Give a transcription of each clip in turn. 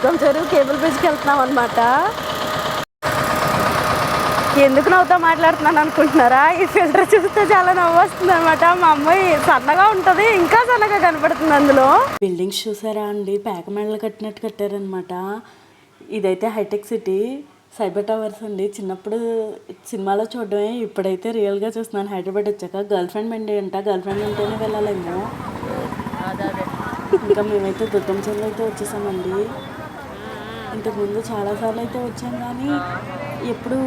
అయితే దుర్గం చెరువు కేబుల్ బ్రిడ్జ్కి వెళ్తున్నాం అనమాట ఎందుకు నవ్వుతో మాట్లాడుతున్నాను అనుకుంటున్నారా? ఈ ఫిల్టర్ చూస్తే చాలా నవ్వు వస్తుంది అనమాట మా అమ్మాయి సన్నగా ఉంటుంది ఇంకా సన్నగా కనపడుతుంది అందులో. బిల్డింగ్స్ చూసారా అండి? పేక కట్టినట్టు కట్టారనమాట ఇదైతే హైటెక్ సిటీ సైబర్ టవర్స్ అండి. చిన్నప్పుడు సినిమాలో చూడడమే ఇప్పుడైతే రియల్గా చూస్తున్నాను. హైదరాబాద్ వచ్చాక గర్ల్ ఫ్రెండ్ మెండి అంట. గర్ల్ ఫ్రెండ్ ఉంటేనే వెళ్ళాలేమో. ఇంకా మేమైతే దుర్గం చెరువు అయితే వచ్చేసామండి. ఇంతకుముందు చాలాసార్లు అయితే వచ్చాం కానీ ఎప్పుడు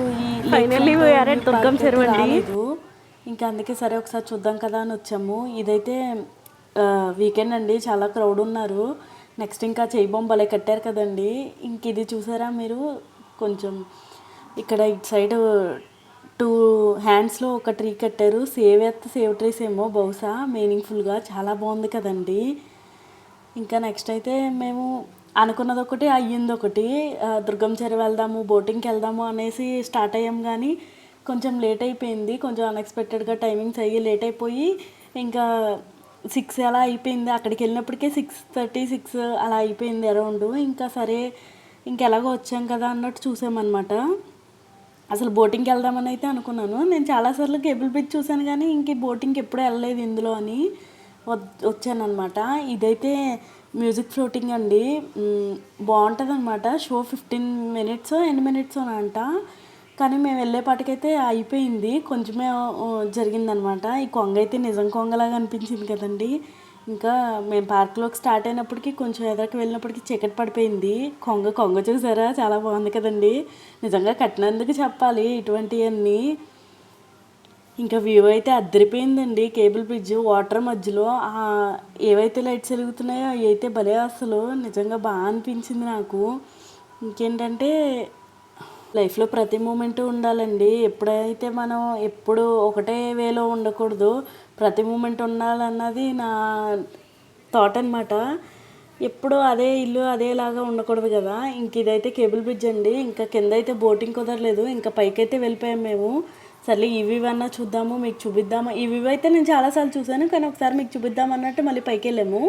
దుర్గం. రాలేదు. ఇంకా అందుకే సరే ఒకసారి చూద్దాం కదా అని వచ్చాము. ఇదైతే వీకెండ్ అండి. చాలా క్రౌడ్ ఉన్నారు. నెక్స్ట్ ఇంకా చేయి బొమ్మలే కట్టారు కదండి. ఇంక ఇది చూసారా మీరు? కొంచెం ఇక్కడ ఇటు సైడ్ టూ హ్యాండ్స్లో ఒక ట్రీ కట్టారు. సేవ్ ఎత్ సేవ్ ట్రీస్ ఏమో బహుశా. మీనింగ్ఫుల్గా చాలా బాగుంది కదండి. ఇంకా నెక్స్ట్ అయితే మేము అనుకున్నది ఒకటి అయ్యింది ఒకటి దుర్గం చెరువు వెళ్దాము బోటింగ్కి వెళ్దాము అనేసి స్టార్ట్ అయ్యాం కానీ కొంచెం లేట్ అయిపోయింది కొంచెం అన్ఎక్స్పెక్టెడ్గా టైమింగ్స్ అయ్యి లేట్ అయిపోయి ఇంకా సిక్స్ అలా అయిపోయింది. అక్కడికి వెళ్ళినప్పటికే సిక్స్ థర్టీ సిక్స్ అలా అయిపోయింది అరౌండ్ ఇంకా సరే ఇంకెలాగో వచ్చాం కదా అన్నట్టు చూసామన్నమాట. అసలు బోటింగ్కి వెళ్దామని అయితే అనుకున్నాను. నేను చాలాసార్లు కేబుల్ బ్రిడ్జ్ చూశాను కానీ ఇంక బోటింగ్కి ఎప్పుడూ వెళ్ళలేదు ఇందులో అని వచ్చానమాట ఇదైతే మ్యూజిక్ ఫ్లోటింగ్ అండి. బాగుంటుంది అనమాట షో ఫిఫ్టీన్ మినిట్స్ ఎన్ని మినిట్స్ అంట. కానీ మేము వెళ్ళేపాటికైతే అయిపోయింది. కొంచెమే జరిగిందనమాట ఈ కొంగ అయితే నిజం కొంగలాగా అనిపించింది కదండి. ఇంకా మేము పార్క్లోకి స్టార్ట్ అయినప్పటికీ కొంచెం ఎదరికి వెళ్ళినప్పటికీ చీకటి పడిపోయింది. కొంగ కొంగ చూసారా? చాలా బాగుంది కదండి. నిజంగా కట్టినందుకు చెప్పాలి ఇటువంటివన్నీ. ఇంకా వ్యూ అయితే అద్దరిపోయిందండి. కేబుల్ బ్రిడ్జ్ వాటర్ మధ్యలో. ఆ ఏవైతే లైట్స్ వెలుగుతున్నాయో అవి అయితే భలే అసలు నిజంగా బాగా అనిపించింది నాకు. ఇంకేంటంటే లైఫ్లో ప్రతి మూమెంట్ ఉండాలండి. ఎప్పుడైతే మనం ఎప్పుడు ఒకటే వేలో ఉండకూడదు ప్రతి మూమెంట్ ఉండాలన్నది నా థాట్ అనమాట ఎప్పుడు అదే ఇల్లు అదేలాగా ఉండకూడదు కదా. ఇంక ఇదైతే కేబుల్ బ్రిడ్జ్ అండి. ఇంకా కింద అయితే బోటింగ్ కుదరలేదు. ఇంకా పైకైతే వెళ్ళిపోయాం మేము. సర్లే ఇవి అన్నా చూద్దాము మీకు చూపిద్దాము? ఇవి అయితే నేను చాలాసార్లు చూశాను కానీ ఒకసారి మీకు చూపిద్దాం అన్నట్టు మళ్ళీ పైకి వెళ్ళాము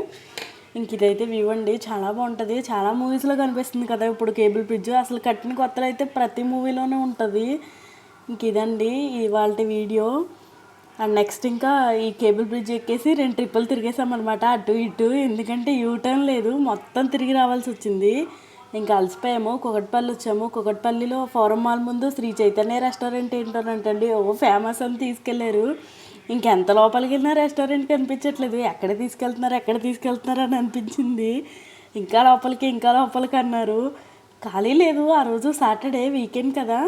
ఇంక ఇదైతే వ్యూ అండి చాలా బాగుంటుంది చాలా మూవీస్లో కనిపిస్తుంది కదా ఇప్పుడు కేబుల్ బ్రిడ్జ్ అసలు కట్టిన కొత్తలో అయితే ప్రతి మూవీలోనే ఉంటుంది. ఇంక ఇదండి ఇవాళ వీడియో అండ్ నెక్స్ట్ ఇంకా ఈ కేబుల్ బ్రిడ్జ్ ఎక్కేసి రెండు ట్రిప్పులు తిరిగేసామన్నమాట అటు ఇటు. ఎందుకంటే యూ టర్న్ లేదు మొత్తం తిరిగి రావాల్సి వచ్చింది. ఇంకా అలసిపోయాము కుకట్పల్లి వచ్చాము. కుకట్పల్లిలో ఫోరం మాల్ ముందు శ్రీ చైతన్య రెస్టారెంట్ ఏంటోనంటండి. ఓ ఫేమస్ అని తీసుకెళ్ళారు. ఇంకెంత లోపలికి వెళ్ళినా రెస్టారెంట్ కనిపించట్లేదు. ఎక్కడ తీసుకెళ్తున్నారు ఎక్కడ తీసుకెళ్తున్నారు అని అనిపించింది. ఇంకా లోపలికి ఇంకా లోపలికి అన్నారు. ఖాళీ లేదు ఆ రోజు సాటర్డే వీకెండ్ కదా.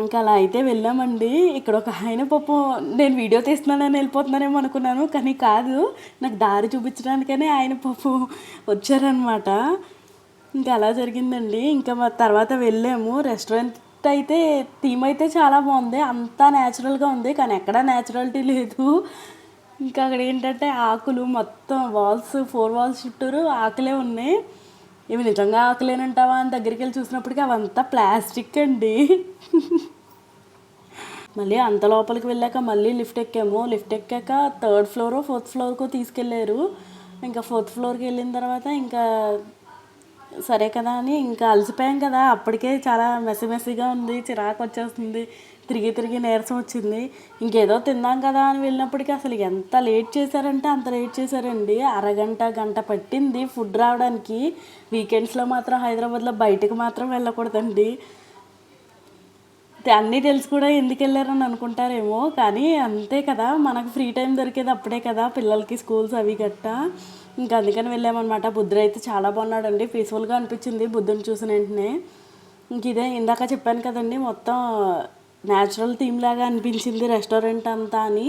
ఇంకా అలా అయితే వెళ్ళామండి. ఇక్కడ ఒక ఆయన పప్పు నేను వీడియో తీస్తున్నానని వెళ్ళిపోతున్నానేమో అనుకున్నాను. కానీ కాదు నాకు దారి చూపించడానికనే ఆయన పప్పు వచ్చారనమాట ఇంకా అలా జరిగిందండి? ఇంకా మా తర్వాత వెళ్ళాము. రెస్టారెంట్ అయితే థీమ్ అయితే చాలా బాగుంది. అంతా న్యాచురల్గా ఉంది కానీ ఎక్కడా న్యాచురాలిటీ లేదు. ఇంకా అక్కడ ఏంటంటే ఆకులు మొత్తం వాల్స్ ఫోర్ వాల్స్ చుట్టూరు ఆకులే ఉన్నాయి. ఇవి నిజంగా ఆకులేనంటావా అని దగ్గరికి వెళ్ళి చూసినప్పటికీ అవంతా ప్లాస్టిక్ అండి. మళ్ళీ అంత లోపలికి వెళ్ళాక మళ్ళీ లిఫ్ట్ ఎక్కాము. లిఫ్ట్ ఎక్కాక థర్డ్ ఫ్లోర్ ఫోర్త్ ఫ్లోర్కు తీసుకెళ్ళారు. ఇంకా ఫోర్త్ ఫ్లోర్కి వెళ్ళిన తర్వాత ఇంకా సరే కదా అని ఇంకా అలసిపోయాం కదా. అప్పటికే చాలా మెస్సి మెస్సిగా ఉంది చిరాకు వచ్చేస్తుంది తిరిగి తిరిగి నీరసం వచ్చింది. ఇంకేదో తిందాం కదా అని వెళ్ళినప్పటికీ అసలు ఎంత లేట్ చేశారంటే అంత లేట్ చేశారండి. అరగంట గంట పట్టింది ఫుడ్ రావడానికి. వీకెండ్స్లో మాత్రం హైదరాబాద్లో బయటకు మాత్రం వెళ్ళకూడదండి. అన్నీ తెలిసి కూడా ఎందుకు వెళ్ళారని అనుకుంటారేమో కానీ అంతే కదా మనకు ఫ్రీ టైం దొరికేది అప్పుడే కదా పిల్లలకి స్కూల్స్ అవి గట్ట. ఇంకా అందుకని వెళ్ళామన్నమాట. బుద్ధుడు అయితే చాలా బాగున్నాడండి. పీస్ఫుల్గా అనిపించింది బుద్ధుని చూసిన వెంటనే. ఇంక ఇదే ఇందాక చెప్పాను కదండి మొత్తం న్యాచురల్ థీమ్ లాగా అనిపించింది రెస్టారెంట్ అంతా అని.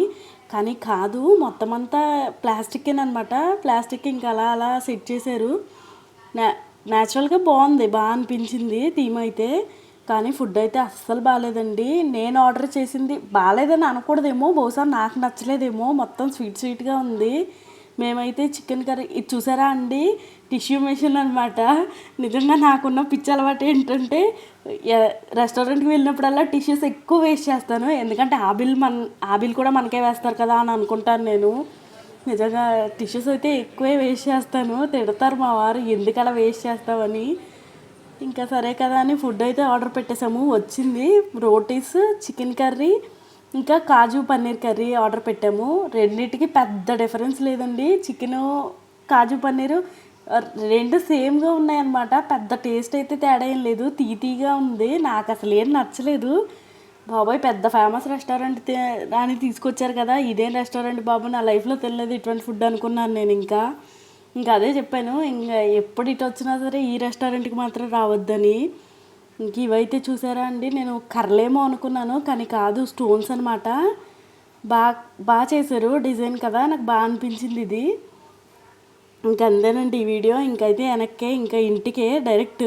కానీ కాదు మొత్తం అంతా ప్లాస్టిక్ అనమాట ప్లాస్టిక్ ఇంకా అలా అలా సెట్ చేశారు. నా న్యాచురల్గా బాగుంది బాగా అనిపించింది థీమ్ అయితే. కానీ ఫుడ్ అయితే అస్సలు బాగాలేదండి నేను ఆర్డర్ చేసింది బాగాలేదని అనకూడదేమో బహుశా నాకు నచ్చలేదేమో. మొత్తం స్వీట్ స్వీట్గా ఉంది. మేమైతే చికెన్ కర్రీ ఇది చూసారా అండి? టిష్యూ మెషిన్ అనమాట నిజంగా నాకున్న పిచ్చి అలవాటు ఏంటంటే రెస్టారెంట్కి వెళ్ళినప్పుడల్లా టిష్యూస్ ఎక్కువ వేస్ట్ చేస్తాను. ఎందుకంటే ఆ బిల్ మన ఆ బిల్ కూడా మనకే వేస్తారు కదా అని అనుకుంటాను నేను. నిజంగా టిష్యూస్ అయితే ఎక్కువే వేస్ట్ చేస్తాను. తిడతారు మా వారు ఎందుకు అలా వేస్ట్ చేస్తామని ఇంకా సరే కదా అని ఫుడ్ అయితే ఆర్డర్ పెట్టేసాము వచ్చింది రోటీస్ చికెన్ కర్రీ ఇంకా కాజు పన్నీర్ కర్రీ ఆర్డర్ పెట్టాము. రెండింటికి పెద్ద డిఫరెన్స్ లేదండి. చికెను కాజు పన్నీరు రెండు సేమ్గా ఉన్నాయన్నమాట. పెద్ద టేస్ట్ అయితే తేడా ఏం లేదు. తీతీగా ఉంది. నాకు అసలు ఏం నచ్చలేదు. బాబాయ్ పెద్ద ఫేమస్ రెస్టారెంట్ అని తీసుకొచ్చారు కదా. ఇదేం రెస్టారెంట్ బాబు? నా లైఫ్లో తెలియదు ఇటువంటి ఫుడ్ అనుకున్నాను నేను ఇంకా. ఇంకా అదే చెప్పాను ఇంకా ఎప్పుడు ఇటు వచ్చినా సరే ఈ రెస్టారెంట్కి మాత్రం రావద్దని. ఇంక ఇవైతే చూసారా అండి నేను కర్రలేమో అనుకున్నాను కానీ కాదు స్టోన్స్ అనమాట బాగా బాగా చేశారు డిజైన్ కదా నాకు బాగా అనిపించింది ఇది. ఇంక అంతేనండి ఈ వీడియో ఇంకైతే వెనక్కే ఇంకా ఇంటికే direct.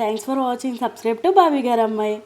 Thanks for watching subscribe to Bobby గారు అమ్మాయి